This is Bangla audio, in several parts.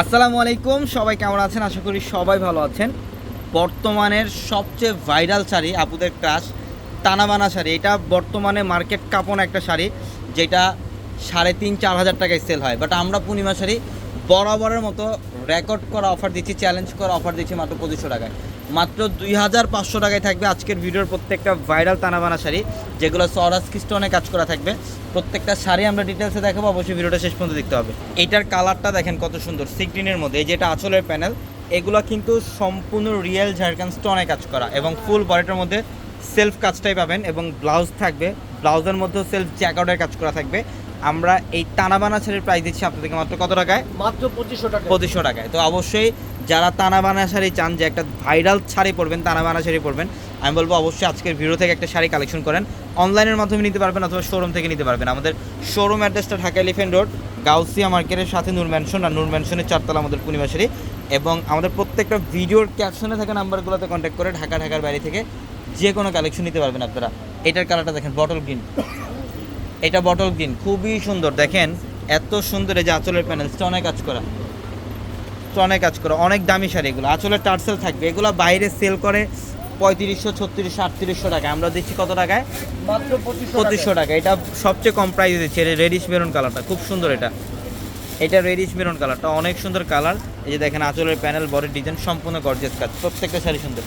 আসসালামু আলাইকুম, সবাই কেমন আছেন? আশা করি সবাই ভালো আছেন। বর্তমানের সবচেয়ে ভাইরাল শাড়ি আপুদের ক্রাশ টানাবানা শাড়ি। এটা বর্তমানে মার্কেট কাপন একটা শাড়ি, যেটা সাড়ে তিন, চার হাজার টাকায় সেল হয়। বাট আমরা পূর্ণিমা শাড়ি বরাবরের মতো রেকর্ড করা অফার দিচ্ছি চ্যালেঞ্জ করা অফার দিচ্ছি মাত্র পঁচিশশো টাকায়। মাত্র দুই হাজার পাঁচশো টাকায় থাকবে আজকের ভিডিওর প্রত্যেকটা ভাইরাল টানাবানা শাড়ি যেগুলো সরাস খ্রিস্টনে কাজ করা থাকবে। প্রত্যেকটা শাড়ি আমরা ডিটেলসে দেখাবো অবশ্যই ভিডিওটা শেষ পর্যন্ত দেখতে হবে। এইটার কালারটা দেখেন কত সুন্দর সিগ্রিনের মধ্যে এই যেটা আঁচলের প্যানেল এগুলো কিন্তু সম্পূর্ণ রিয়েল ঝাড়খান স্টোনে কাজ করা এবং ফুল বডিটার মধ্যে সেলফ কাজটাই পাবেন এবং ব্লাউজ থাকবে। ব্লাউজের মধ্যেও সেলফ জ্যাকআউটের কাজ করা থাকবে। আমরা এই টানাবানা শাড়ির প্রাইস দিচ্ছি আপনাদেরকে মাত্র কত টাকায়? মাত্র পঁচিশশো টাকা পঁচিশশো টাকায়। তো অবশ্যই যারা তানাবানা শাড়ি চান যে একটা ভাইরাল শাড়ি পরবেন তানাবানা শাড়ি পরবেন, আমি বলব অবশ্যই আজকের ভিডিও থেকে একটা শাড়ি কালেকশন করেন। অনলাইনের মাধ্যমে নিতে পারবেন অথবা শোরুম থেকে নিতে পারবেন। আমাদের শোরুম অ্যাড্রেসটা ঢাকা এলিফেন্ট রোড গাউসিয়া মার্কেটের সাথে নূর ম্যানশন আর নূর ম্যানশনের চারতলা আমাদের পূর্ণিমা শাড়ি। এবং আমাদের প্রত্যেকটা ভিডিওর ক্যাপশনে থাকা নাম্বারগুলোতে কন্ট্যাক্ট করে ঢাকা, ঢাকার বাইরে থেকে যে কোনো কালেকশন নিতে পারবেন আপনারা। এটার কালারটা দেখেন বটল গ্রিন এটা বটল গ্রিন খুবই সুন্দর। দেখেন, এত সুন্দর এই যে আঁচলের প্যানেল অনেক কাজ করা। স্টনে কাজ করে অনেক দামি শাড়ি এগুলো। আঁচলের টার্সেল থাকবে এগুলো বাইরে সেল করে পঁয়ত্রিশশো ছত্রিশশো আটত্রিশশো টাকা আমরা দিচ্ছি কত টাকায়? মাত্র পঁচিশশো টাকা এটা সবচেয়ে কম প্রাইস দিচ্ছে রেডিশ মেরুন কালারটা খুব সুন্দর এটা। এটা রেডিশ মেরুন কালারটা অনেক সুন্দর কালার এই যে দেখেন আঁচলের প্যানেল বড় ডিজাইন সম্পূর্ণ গর্জেস কাজ প্রত্যেকটা শাড়ি সুন্দর।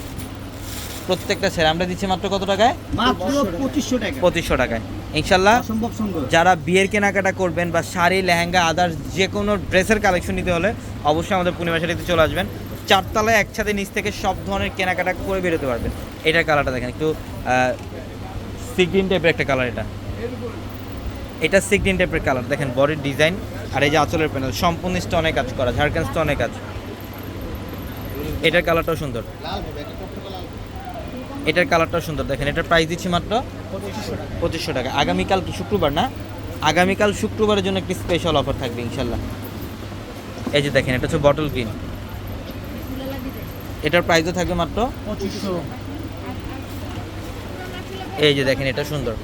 প্রত্যেকটা শাড়ি আমরা দিচ্ছি মাত্র কত টাকায়? মাত্র পঁচিশশো টাকা। পঁচিশশো টাকায়। ইনশাল্লাহ যারা বিয়ের কেনাকাটা করবেন বা শাড়ি লেহেঙ্গা আদার্স যে কোনো ড্রেসের কালেকশন নিতে হলে অবশ্যই আমাদের পূর্ণিমা শাড়িতে চলে আসবেন। চারতলায় একসাথে নিচ থেকে সব ধরনের কেনাকাটা করে বেরোতে পারবেন। এটার কালারটা দেখেন একটু সিগ্রিন টাইপের একটা কালার এটা। এটা সিগ্রিন টাইপের কালার দেখেন বডির ডিজাইন আর এই যে আঁচলের প্যানেল সম্পূর্ণ স্টোনে কাজ করা ঝাড়খান স্টোনে কাজ। এটার কালারটাও সুন্দর। এটার কালারটাও সুন্দর। দেখেন, এটার প্রাইস দিচ্ছি মাত্র পঁচিশশো টাকা। আগামীকাল কি শুক্রবার না? আগামীকাল শুক্রবারের জন্য একটি স্পেশাল অফার থাকবে, ইনশাল্লাহ। এই যে দেখেন, এটা হচ্ছে বটল গ্রিন এটার প্রাইসও থাকবে মাত্র এই যে দেখেন, এটা সুন্দর।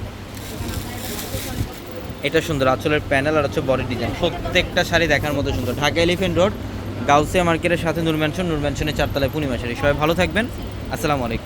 এটা সুন্দর, আঁচলের প্যানেল আর হচ্ছে বডি ডিজাইন প্রত্যেকটা শাড়ি দেখার মতো সুন্দর। ঢাকা এলিফেন্ট রোড গাউসিয়া মার্কেটের সাথে নূর ম্যানশন নূর ম্যানশনের চারতলায় পূর্ণিমা শাড়ি। সবাই ভালো থাকবেন। আসসালামু আলাইকুম।